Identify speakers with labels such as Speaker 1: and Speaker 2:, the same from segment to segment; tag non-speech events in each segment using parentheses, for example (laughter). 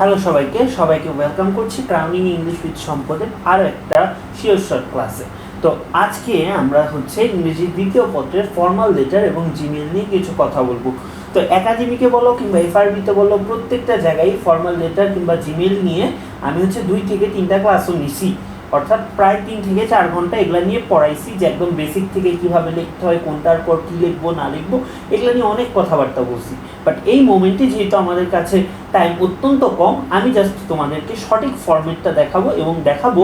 Speaker 1: Hello সবাইকে সবাইকে welcome করছি ক্রাউনিং ইংলিশ উইথ সম্পদের আরও একটা শিওর ক্লাসে তো আজকে আমরা হচ্ছে ইংরেজির দ্বিতীয় পত্রের ফর্মাল লেটার এবং জিমেল নিয়ে কিছু কথা বলব। তো একাডেমিকে বলো কিংবা এফআরবিতে বলো, প্রত্যেকটা জায়গায় ফর্মাল লেটার কিংবা জিমেল নিয়ে আমি হচ্ছে দুই থেকে তিনটা ক্লাসও নিছি। অর্থাৎ প্রায় তিন থেকে চার ঘণ্টা এগুলা নিয়ে পড়াইছি যে একদম বেসিক থেকে কীভাবে লিখতে হয় কোনটার পর কী লিখব, না লিখব, এগুলো নিয়ে অনেক কথাবার্তা বলছি। বাট এই মোমেন্টে যেহেতু আমাদের কাছে টাইম অত্যন্ত কম, আমি জাস্ট তোমাদেরকে সঠিক ফরম্যাটটা দেখাবো এবং দেখাবো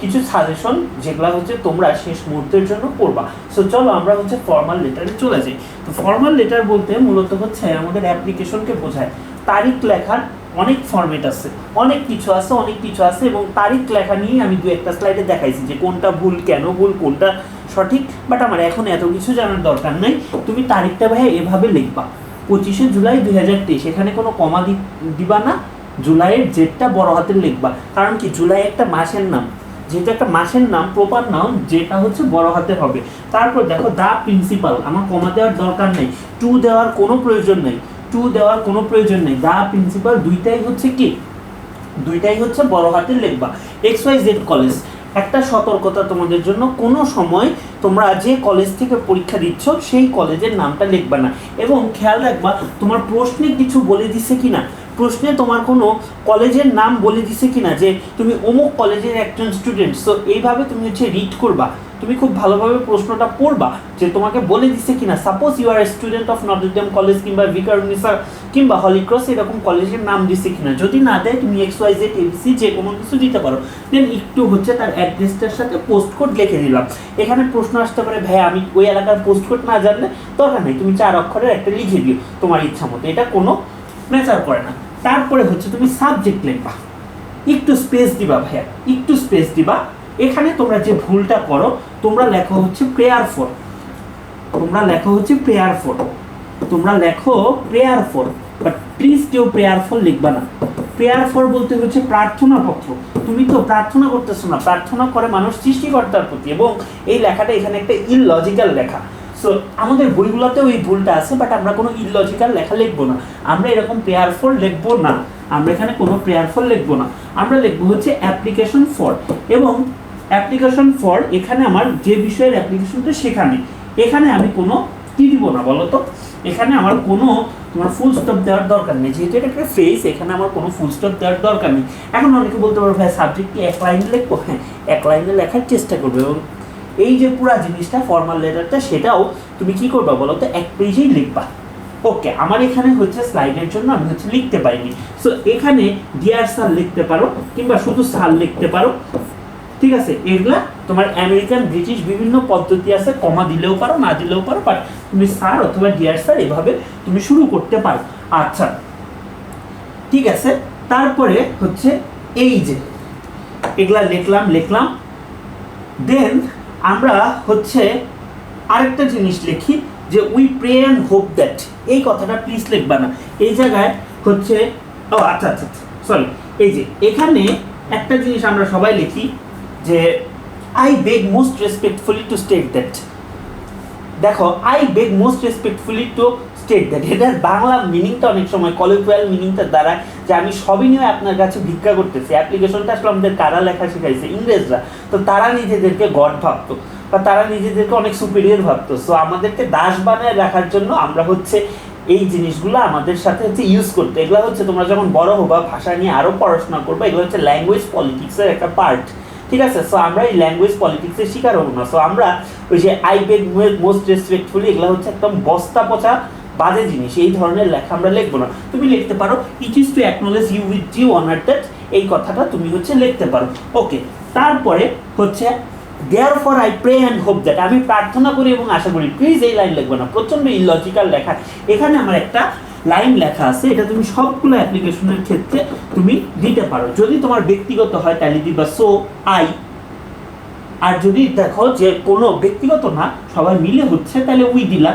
Speaker 1: কিছু সাজেশন যেগুলো হচ্ছে তোমরা শেষ মুহূর্তের জন্য করবা সো চলো আমরা হচ্ছে ফর্মাল লেটারে চলে যাই। তো ফর্মাল লেটার বলতে মূলত হচ্ছে আমাদের অ্যাপ্লিকেশনকে বোঝায়। তারিখ লেখার অনেক ফরম্যাট আছে, অনেক কিছু আছে, অনেক কিছু আছে এবং তারিখ লেখা নিয়ে আমি দু একটা স্লাইডে দেখাইছি যে কোনটা ভুল কেন, ভুল কোনটা সঠিক বাট আমার এখন এত কিছু জানার দরকার নেই। তুমি তারিখটা ভাইয়া এভাবে লিখবা। পঁচিশে জুলাই দুই হাজার তেইশ, এখানে কোনো কমা দিবা না। জুলাইয়ের জেটটা বড় হাতের লিখবা। কারণ কি? জুলাই একটা মাসের নাম। যেহেতু একটা মাসের নাম প্রপার নাম যেটা হচ্ছে বড় হাতে হবে। তারপর দেখো দা প্রিন্সিপাল আমার কমা দেওয়ার দরকার নেই। টু দেওয়ার কোনো প্রয়োজন নেই। টু দেওয়ার কোনো প্রয়োজন নেই। দা প্রিন্সিপাল দুইটাই হচ্ছে কি? দুইটাই হচ্ছে বড় হাতের লিখবা। এক্স ওয়াই জেড কলেজ একটা সতর্কতা তোমাদের জন্য, কোনো সময় তোমরা যে কলেজ থেকে পরীক্ষা দিচ্ছ, সেই কলেজের নামটা লিখবা না। এবং খেয়াল রাখবা, তোমার প্রশ্নে কিছু বলে দিছে কিনা? প্রশ্নে তোমার কোনো কলেজের নাম বলে দিছে কিনা? যে তুমি অমুক কলেজের একজন স্টুডেন্ট সো এইভাবে তুমি হচ্ছে রিড করবা। তুমি খুব ভালোভাবে প্রশ্নটা পড়বা যে তোমাকে বলে দিছে কিনা। Suppose you are student of Notre Dame college কিংবা ভিকার ভিকারুনিসা কিংবা হলিক্রস এরকম কলেজের নাম দিছে কিনা। যদি না দেয়, তুমি এক্স ওয়াই জেড এবিসি যে কোনো কিছু দিতে পারো। দেন একটু হচ্ছে তার অ্যাড্রেসটার সাথে পোস্ট কোড লিখে দিলাম। এখানে প্রশ্ন আসতে পারে ভাই আমি ওই এলাকার পোস্ট কোড না জানলে দরকার নেই, তুমি চার অক্ষরের একটা লিখে দিও তোমার ইচ্ছা মতো। এটা কোনো ম্যাচার করে না। তারপরে হচ্ছে তুমি সাবজেক্ট লিখবা। একটু স্পেস দিবা, ভাইয়া। একটু স্পেস দিবা। এখানে তোমরা যে ভুলটা করো, তোমরা লেখো হচ্ছে প্রেয়ার ফর তোমরা লেখো হচ্ছে প্রেয়ার ফর তোমরা লেখো প্রেয়ার ফর বাট প্লিজ কেউ প্রেয়ার ফর লিখবা না। প্রেয়ার ফর বলতে হচ্ছে প্রার্থনা পত্র। তুমি তো প্রার্থনা করতেছো না। প্রার্থনা করে মানুষ সৃষ্টিকর্তার প্রতি, এবং এই লেখাটা এখানে একটা ইললজিক্যাল লেখা। সো আমাদের বইগুলোতেও এই ভুলটা আছে বাট আমরা কোনো ইললজিক্যাল লেখা লিখব না। আমরা এরকম প্রেয়ার ফর লিখব না। আমরা এখানে কোনো প্রেয়ার ফর লিখব না। আমরা লিখব হচ্ছে অ্যাপ্লিকেশন ফর এবং অ্যাপ্লিকেশন ফর এখানে আমার যে বিষয়ের অ্যাপ্লিকেশনটা সেখানে। এখানে আমি কোনো কি দিব না বলো তো এখানে আমার কোনো তোমার ফুল স্টপ দেওয়ার দরকার নেই। যেহেতু এটা একটা ফেস এখানে আমার কোনো ফুল স্টপ দেওয়ার দরকার নেই। এখন অনেকে বলতে পারো, ভাই সাবজেক্ট কি এক লাইনে লিখব? হ্যাঁ এক লাইনে লেখার চেষ্টা করবে। এবং এই যে পুরো জিনিসটা ফর্মাল লেটারটা সেটাও তুমি কি করবা বলো তো, এক পেজেই লিখবা। ওকে আমার এখানে হচ্ছে স্লাইডের জন্য আমি হচ্ছে লিখতে পারিনি। সো এখানে ডিয়ার স্যার লিখতে পারো, কিংবা শুধু স্যার লিখতে পারো। ঠিক আছে, এগুলা তোমার আমেরিকান ব্রিটিশ বিভিন্ন পদ্ধতি আছে কমা দিলেও পারো, না দিলেও পারো বাট তুমি স্যার অথবা ডিয়ার স্যার এভাবে তুমি শুরু করতে পারো। আচ্ছা ঠিক আছে, তারপরে হচ্ছে এই যে, এগুলা লিখলাম লিখলাম। দেন আমরা হচ্ছে আরেকটা জিনিস লিখি, যে we pray and hope that এই কথাটা প্লিজ লিখবা না। এই জায়গায় হচ্ছে, ও আচ্ছা আচ্ছা সরি এই যে, এখানে একটা জিনিস আমরা সবাই লিখি যে I beg most respectfully to state that দেখো I beg most respectfully to state that এটার বাংলা মিনিংটা অনেক সময় কলিকুয়াল মিনিংটা দ্বারা যে আমি সবই নিয়ে আপনার কাছে ভিক্ষা করতেছি। অ্যাপ্লিকেশনটা আসলে আমাদের কারা লেখা শিখাইছে, ইংরেজরা। তো তারা নিজেদেরকে গড ভাবতো, বা তারা নিজেদেরকে অনেক সুপিরিয়র ভাবতো। সো আমাদেরকে দাস বানায় রাখার জন্য আমরা হচ্ছে এই জিনিসগুলো আমাদের সাথে হচ্ছে ইউজ করতে। এগুলো হচ্ছে তোমরা যখন বড় হবা, ভাষা নিয়ে আরও পড়াশোনা করবে, এগুলো হচ্ছে ল্যাঙ্গুয়েজ পলিটিক্সের একটা পার্ট ঠিক আছে? সো আমরা এই ল্যাঙ্গুয়েজ পলিটিক্সের শিকার হব না। সো আমরা ওই যে আই বেগ মোস্ট রেসপেক্টফুলি এগুলো হচ্ছে একদম বস্তা পচা বাজে জিনিস। এই ধরনের লেখা আমরা লিখব না। তুমি লিখতে পারো it is to acknowledge you with you honour that এই কথাটা তুমি হচ্ছে লিখতে পারো। ওকে তারপরে হচ্ছে therefore I pray and hope that আমি প্রার্থনা করি এবং আশা করি। প্লিজ এই লাইন লিখব না। প্রচণ্ড ইলজিক্যাল লেখা। এখানে আমার একটা লাইন লেখা আছে, এটা তুমি সবগুলো অ্যাপ্লিকেশনের ক্ষেত্রে তুমি দিতে পারো। যদি তোমার ব্যক্তিগত হয় তাহলে দিবা সো আই আর যদি দেখো যে কোনো ব্যক্তিগত না, সবাই মিলে হচ্ছে, তাহলে উই দিলা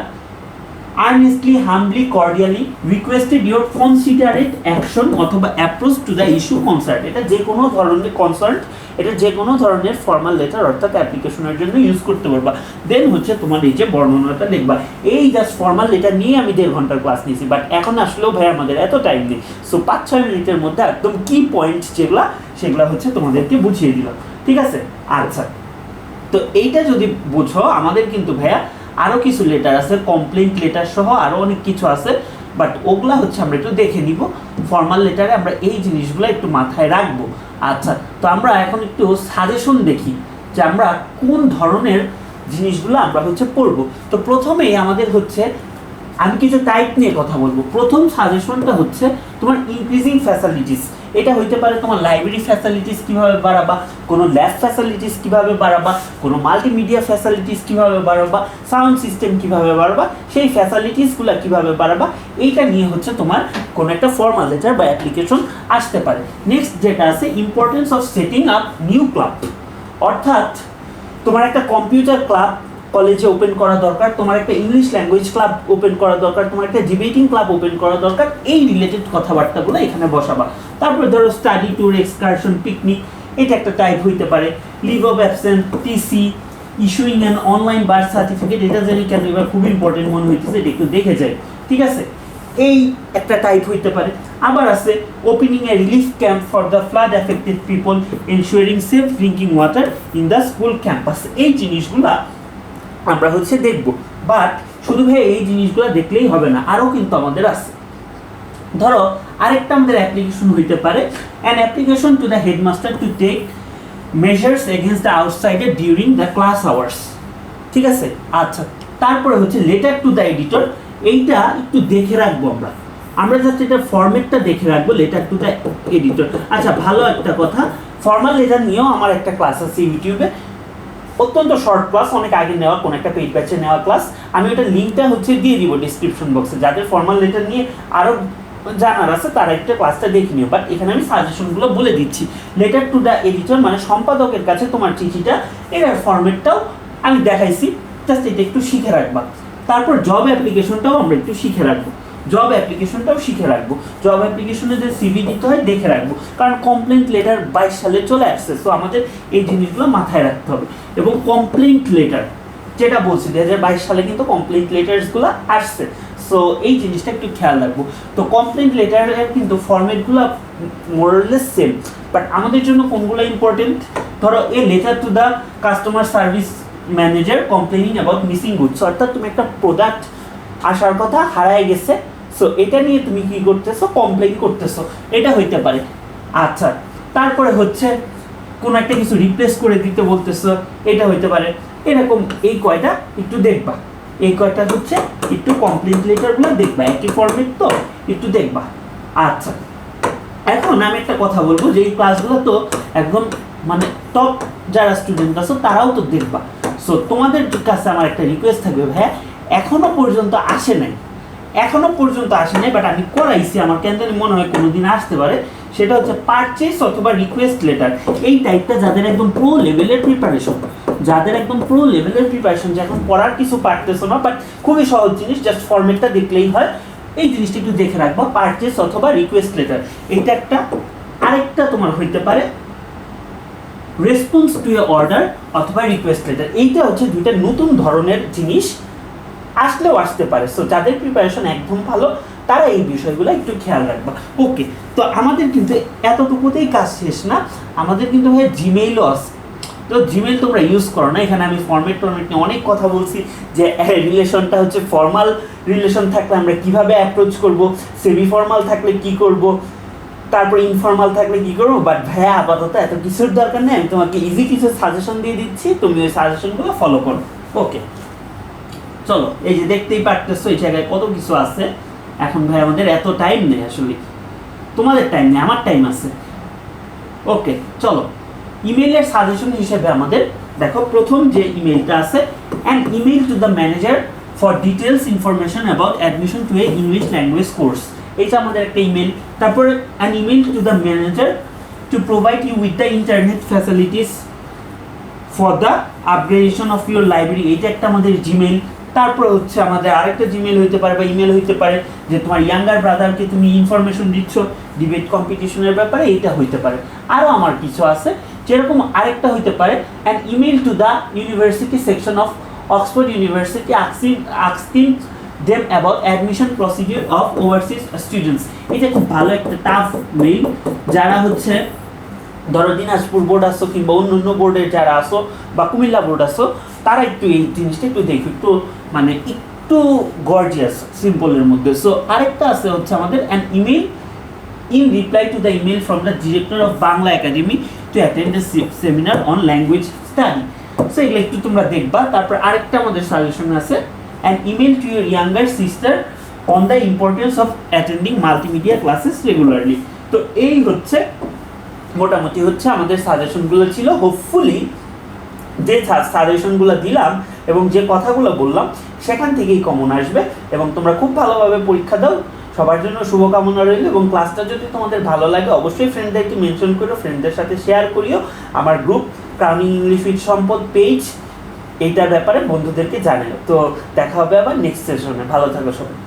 Speaker 1: earnestly humbly cordially requested your considerate action অথবা approach to the issue concerned এটা যে কোনো ধরনের কনসার্ট এটা যে কোনো ধরনের ফর্মাল লেটার অর্থাৎ অ্যাপ্লিকেশনের জন্য ইউজ করতে পারবা দেন হচ্ছে তোমার এই যে বর্ণনাটা লিখবা। এই জাস্ট ফর্মাল লেটার নিয়ে আমি দেড় ঘণ্টার ক্লাস নিয়েছি বাট এখন আসলেও ভাই আমাদের এত টাইম নেই। সো পাঁচ, ছয় মিনিটের মধ্যে একদম কি পয়েন্ট যেগুলা, সেগুলো হচ্ছে তোমাদেরকে বুঝিয়ে দিলাম। ঠিক আছে? আচ্ছা। তো এইটা যদি বুঝো, আমাদের কিন্তু ভাইয়া আরও কিছু লেটার আছে কমপ্লেন্ট লেটার সহ আরও অনেক কিছু আছে বাট ওগুলা হচ্ছে আমরা একটু দেখে নিব। ফর্মাল লেটারে আমরা এই জিনিসগুলো একটু মাথায় রাখব। আচ্ছা তো আমরা এখন একটু সাজেশন দেখি যে আমরা কোন ধরনের জিনিসগুলো আমরা হচ্ছে পড়ব। তো প্রথমেই আমাদের হচ্ছে আমি কিছু টাইপ নিয়ে কথা বলব। প্রথম সাজেশনটা হচ্ছে তোমার ইনক্রিজিং ফ্যাসিলিটিস এটা হইতে পারে তোমার লাইব্রেরি ফ্যাসিলিটিস কীভাবে বাড়াবা, কোনো ল্যাব ফ্যাসিলিটিস কীভাবে বাড়াবা, কোনো মাল্টিমিডিয়া ফ্যাসিলিটিস কীভাবে বাড়াবা সাউন্ড সিস্টেম কীভাবে বাড়াবা, সেই ফ্যাসিলিটিসগুলো কীভাবে বাড়াবা, এইটা নিয়ে হচ্ছে তোমার কোনো একটা ফর্মাল লেটার বা অ্যাপ্লিকেশন আসতে পারে। নেক্সট যেটা আছে importance of setting up new club অর্থাৎ তোমার একটা কম্পিউটার ক্লাব কলেজে ওপেন করা দরকার, তোমার একটা ইংলিশ ল্যাঙ্গুয়েজ ক্লাব ওপেন করা দরকার, তোমার একটা ডিবেটিং ক্লাব ওপেন করা দরকার, এই রিলেটেড কথাবার্তাগুলো এখানে বসাবা। তারপরে ধরো স্টাডি ট্যুর এক্সকারশন পিকনিক এটা একটা টাইপ হইতে পারে। Leave of absent TC issuing an online birth certificate এটা জানি কেন এবার খুব ইম্পর্টেন্ট মনে হইতেছে, এটা একটু দেখে যায় ঠিক আছে? এই একটা টাইপ হইতে পারে। আবার আছে opening a relief camp for the flood affected people ensuring safe drinking water in the school campus এই জিনিসগুলা আমরা হচ্ছে দেখব। বাট শুধু ভাই এই জিনিসগুলো দেখলেই হবে না, আরও কিন্তু আমাদের আছে। ধরো, আরেকটা আমাদের অ্যাপ্লিকেশন হইতে পারে। An application to the headmaster to take measures against the outsider during the class hours ঠিক আছে? আচ্ছা তারপরে হচ্ছে লেটার টু দ্য এডিটর এইটা একটু দেখে রাখব আমরা। আমরা জাস্ট এটা ফরম্যাটটা দেখে রাখব লেটার টু দ্য এডিটর আচ্ছা ভালো একটা কথা। ফর্মাল লেটার নিয়েও আমার একটা ক্লাস আছে ইউটিউবে। অত্যন্ত শর্ট ক্লাস অনেক আগে নেওয়া, কোন একটা পেইড ব্যাচে নেওয়া ক্লাস আমি ওটা লিঙ্কটা হচ্ছে দিয়ে দিব ডিসক্রিপশন বক্সে যাদের ফর্মাল লেটার নিয়ে আরও জানার আছে, তারা একটা ক্লাসটা দেখে নিও। বাট এখানে আমি সাজেশনগুলো বলে দিচ্ছি। লেটার টু দ্য এডিটর মানে সম্পাদকের কাছে তোমার চিঠিটা, এটার ফরম্যাটটাও আমি দেখাইছি। জাস্ট এটা একটু শিখে রাখবা। তারপর জব অ্যাপ্লিকেশনটাও আমরা একটু শিখে রাখব। জব অ্যাপ্লিকেশনটাও শিখে রাখব। জব অ্যাপ্লিকেশনে যে সিভি দিতে হয়, দেখে রাখব। কারণ কমপ্লেন্ট লেটার বাইশ সালে চলে আসছে তো আমাদের এই জিনিসগুলো মাথায় রাখতে হবে। এবং কমপ্লেন্ট লেটার যেটা বলছি দু হাজার বাইশ সালে কিন্তু কমপ্লেন্ট লেটার্সগুলো আসছে। সো এই জিনিসটা একটু খেয়াল রাখব। তো কমপ্লেন্ট লেটারের কিন্তু ফর্মেটগুলো মোরলেস সেম বাট আমাদের জন্য কোনগুলো ইম্পর্টেন্ট ধরো a letter to the customer service manager complaining about missing goods অর্থাৎ তুমি একটা প্রোডাক্ট আসার কথা হারায় গেছে সো এটা নিয়ে তুমি কি করতেছো? কমপ্লেন করতেছো। এটা হইতে পারে। আচ্ছা তারপরে হচ্ছে কোন একটা কিছু রিপ্লেস করে দিতে বলতেছো, এটা হইতে পারে। এরকম এই কয়টা একটু দেখবা। এই কয়টা হচ্ছে একটু কমপ্লেন লেটারগুলো দেখবা। একই ফর্মেট তো, একটু দেখবা। আচ্ছা এখন আমি একটা কথা বলব যে এই ক্লাসগুলো তো একদম মানে টপ যারা স্টুডেন্ট আছো, তারাও তো দেখবা। সো তোমাদের কাছে আমার একটা রিকোয়েস্ট থাকবে ভাইয়া, এখনও পর্যন্ত আসে নাই। এখনও পর্যন্ত আসে নাই বাট আমি করাইছি। আমার কেন জানি মনে হয় কোনোদিন আসতে পারে। সেটা হচ্ছে পারচেস অথবা রিকোয়েস্ট লেটার এই টাইপটা যাদের একদম প্রো লেভেলের প্রিপারেশন যাদের একদম প্রো লেভেলের প্রিপারেশন যে এখন পড়ার কিছু পারতেছো না বাট খুবই সহজ জিনিস জাস্ট ফর্মেটটা দেখলেই হয়। এই জিনিসটা একটু দেখে রাখব পারচেস অথবা রিকোয়েস্ট লেটার এইটা একটা, আরেকটা তোমার হইতে পারে। রেসপন্স টু এ অর্ডার অথবা রিকোয়েস্ট লেটার এইটা হচ্ছে দুইটা নতুন ধরনের জিনিস। আসলেও আসতে পারে। সো যাদের প্রিপারেশন একদম ভালো, তারা এই বিষয়গুলো একটু খেয়াল রাখবা। ওকে তো আমাদের কিন্তু এতটুকুতেই কাজ শেষ না। আমাদের কিন্তু ভাই জিমেইলও আছে। তো জিমেইল তোমরা ইউজ করো না। এখানে আমি ফর্মেট টর্মেট নিয়ে অনেক কথা বলছি যে (laughs) রিলেশনটা হচ্ছে ফর্মাল রিলেশন থাকলে আমরা কীভাবে অ্যাপ্রোচ করব সেমি ফর্মাল থাকলে কি করব, তারপর ইনফর্মাল থাকলে কি করব বাট ভাইয়া আপাতত এত কিছুর দরকার নেই। আমি তোমাকে ইজি কিছু সাজেশন দিয়ে দিচ্ছি। তুমি ওই সাজেশনগুলো ফলো করো। ওকে চলো, এই যে দেখতেই পারতেছো, এই জায়গায় কত কিছু আছে। এখন ভাই, আমাদের এত টাইম নেই আসলে। তোমাদের টাইম নেই, আমার টাইম আছে। ওকে চলো। ইমেইলের সাজেশন হিসেবে আমাদের, দেখো, প্রথম যে ইমেইলটা আছে and email to the manager for details information about admission to a English language course এইটা আমাদের একটা ইমেল তারপরে an email to the manager to provide you with the internet facilities for the upgradation of your library এইটা একটা আমাদের Gmail তারপর হচ্ছে আমাদের আরেকটা জিমেল হইতে পারে বা ইমেল হইতে পারে, যে তোমার ইয়াঙ্গার ব্রাদারকে তুমি ইনফরমেশন দিচ্ছ ডিবেট কম্পিটিশনের ব্যাপারে এটা হইতে পারে। আরও আমার কিছু আছে, যেরকম আরেকটা হইতে পারে an email to the university section of Oxford university আক্সিং আক্সিং them about admission procedure of overseas students এটা খুব ভালো একটা টাফ মেইল যারা হচ্ছে ধরো দিনাজপুর বোর্ড আসো কিংবা অন্য অন্য বোর্ডের যারা আসো বা কুমিল্লা বোর্ড আসো তারা একটু এই জিনিসটা একটু দেখো, একটু মানে একটু গর্জিয়াস সিম্পলের মধ্যে। সো আরেকটা আছে হচ্ছে আমাদের an email in reply to the email from the director of Bangla academy to attend the seminar on language study so এগুলো একটু তোমরা দেখবা। তারপর আরেকটা আমাদের সাজেশন আছে। An email to your younger sister on the importance of attending multimedia classes regularly তো এই হচ্ছে, মোটামুটি হচ্ছে আমাদের সাজেশনগুলো ছিল। হোপফুলি যে সাজেশনগুলো দিলাম এবং যে কথাগুলো বললাম, সেখান থেকেই কমন আসবে এবং তোমরা খুব ভালোভাবে পরীক্ষা দাও। সবার জন্য শুভকামনা রইল এবং ক্লাসটা যদি তোমাদের ভালো লাগে, অবশ্যই ফ্রেন্ডদেরকে মেনশন করো ফ্রেন্ডদের সাথে শেয়ার করিও। আমার group crowning English with Sampad page এইটার ব্যাপারে বন্ধুদেরকে জানিও তো দেখা হবে আবার নেক্সট সেশনে ভালো থাকো সবাই।